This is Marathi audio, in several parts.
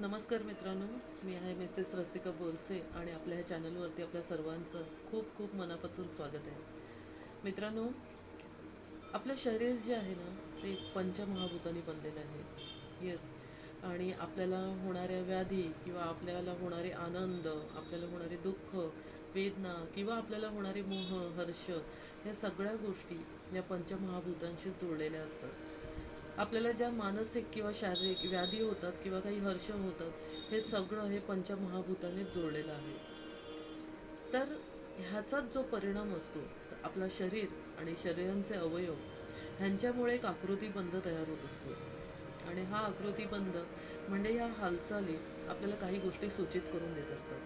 नमस्कार मित्रांनो मी आहे मिसेस रसिका बोरसे आणि आपल्या ह्या चॅनलवरती आपल्या सर्वांचं खूप खूप मनापासून स्वागत आहे. मित्रांनो आपलं शरीर जे आहे ना ते पंचमहाभूतांनी बनलेलं आहे. येस आणि आपल्याला होणाऱ्या व्याधी किंवा आपल्याला होणारे आनंद आपल्याला होणारे दुःख वेदना किंवा आपल्याला होणारे मोह हर्ष ह्या सगळ्या गोष्टी या पंचमहाभूतांशी जोडलेल्या असतात. आपल्याला ज्या मानसिक किंवा शारीरिक व्याधी होतात किंवा काही हर्ष होतात हे सगळं हे पंचमहाभूताने जोडलेलं आहे. तर ह्याचाच जो परिणाम असतो आपला शरीर आणि शरीरांचे अवयव ह्यांच्यामुळे एक आकृतीबंध तयार होत असतो. आणि हा आकृतीबंध म्हणजे या हालचाली आपल्याला काही गोष्टी सूचित करून देत असतात.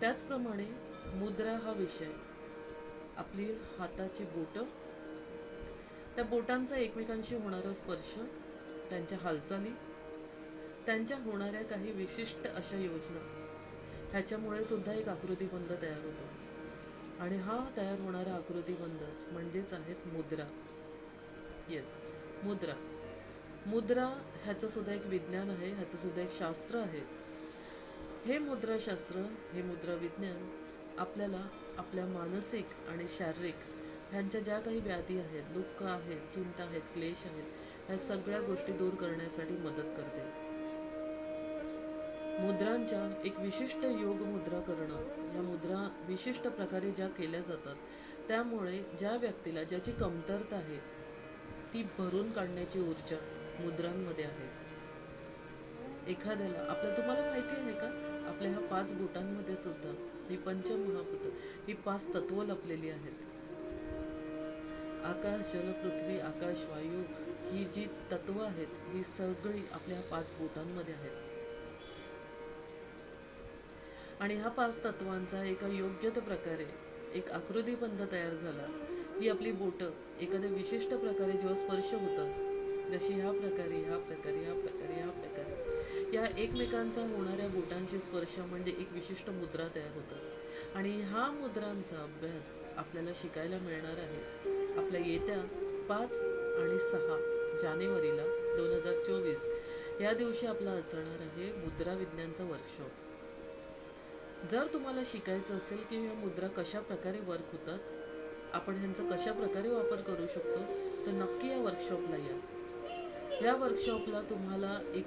त्याचप्रमाणे मुद्रा हा विषय आपली हाताची बोटं त्या बोटांचा एकमेकांशी होणारा स्पर्श त्यांच्या हालचाली त्यांच्या होणाऱ्या काही विशिष्ट अशा योजना ह्याच्यामुळे सुद्धा एक आकृतीबंध तयार होतो. आणि हा तयार होणारा आकृतीबंध म्हणजेच आहेत मुद्रा. येस मुद्रा. मुद्रा ह्याचं सुद्धा एक विज्ञान आहे ह्याचं सुद्धा एक शास्त्र आहे. हे मुद्राशास्त्र हे मुद्रा विज्ञान आपल्याला आपल्या मानसिक आणि शारीरिक ह्यांच्या ज्या काही व्याधी आहेत दुःख आहेत चिंता आहेत क्लेश आहेत ह्या सगळ्या गोष्टी दूर करण्यासाठी मदत करते. मुद्रांच्या एक विशिष्ट योग मुद्रा करणं या मुद्रा विशिष्ट प्रकारे ज्या केल्या जातात त्यामुळे ज्या व्यक्तीला ज्याची कमतरता आहे ती भरून काढण्याची ऊर्जा मुद्रांमध्ये आहे. एखाद्याला आपल्या तुम्हाला माहिती आहे का? आपल्या ह्या पाच बोटांमध्ये सुद्धा ही पंचमहाभूत ही पाच तत्व लपलेली आहेत. आकाश जल पृथ्वी आकाश वायू ही जी तत्व आहेत ही सगळी आपल्या पाच बोटांमध्ये आहेत. आणि ह्या पाच तत्वांचा एका योग्य प्रकारे एक आकृतीबंध तयार झाला. ही आपली बोटं एखाद्या विशिष्ट प्रकारे जेव्हा स्पर्श होतात जशी ह्या प्रकारे ह्या प्रकारे ह्या प्रकारे ह्या प्रकारे या एकमेकांचा होणाऱ्या बोटांची स्पर्श म्हणजे एक विशिष्ट मुद्रा तयार होतात आणि ह्या मुद्रांचा अभ्यास आपल्याला शिकायला मिळणार आहे. आपल्या येत्या पाच आणि सहा जानेवारीला दोन हजार चोवीस या दिवशी आपला असणार आहे मुद्रा विज्ञानचा वर्कशॉप जर तुम्हाला शिकायचं असेल की ह्या मुद्रा कशा प्रकारे वर्क होतात आपण ह्यांचा कशा प्रकारे वापर करू शकतो तर नक्की या वर्कशॉपला या. या वर्कशॉपला तुम्हाला एक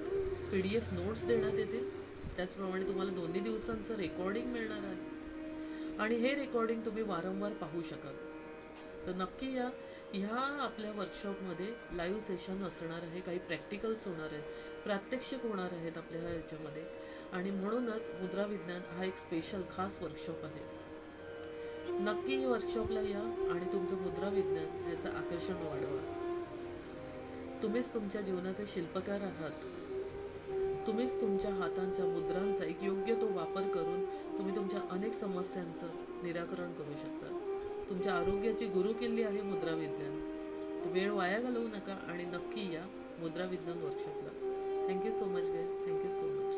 पी डी एफ नोट्स देण्यात येतील. त्याचप्रमाणे तुम्हाला दोन्ही दिवसांचं रेकॉर्डिंग मिळणार आहे. आणि हे रेकॉर्डिंग तुम्ही वारंवार पाहू शकाल. तर नक्की या ह्या आपल्या वर्कशॉपमध्ये लाईव्ह सेशन असणार आहे काही प्रॅक्टिकल्स होणार आहेत प्रात्यक्षिक होणार आहेत आपल्या याच्यामध्ये ह्याच्यामध्ये. आणि म्हणूनच मुद्रा विज्ञान हा एक स्पेशल खास वर्कशॉप आहे. नक्की या वर्कशॉपला या आणि तुमचं मुद्रा विज्ञान याचं आकर्षण वाढवा. तुम्हीच तुमच्या जीवनाचे शिल्पकार आहात. तुम्हीच तुमच्या हातांच्या मुद्रांचा एक योग्य तो वापर करून तुम्ही तुमच्या अनेक समस्यांचं निराकरण करू शकता. तुमच्या आरोग्याची गुरुकिल्ली आहे मुद्रा विज्ञान वेळ वाया घालवू नका आणि नक्की या मुद्रा विज्ञान वर्कशॉपला thank you so much guys thank you so much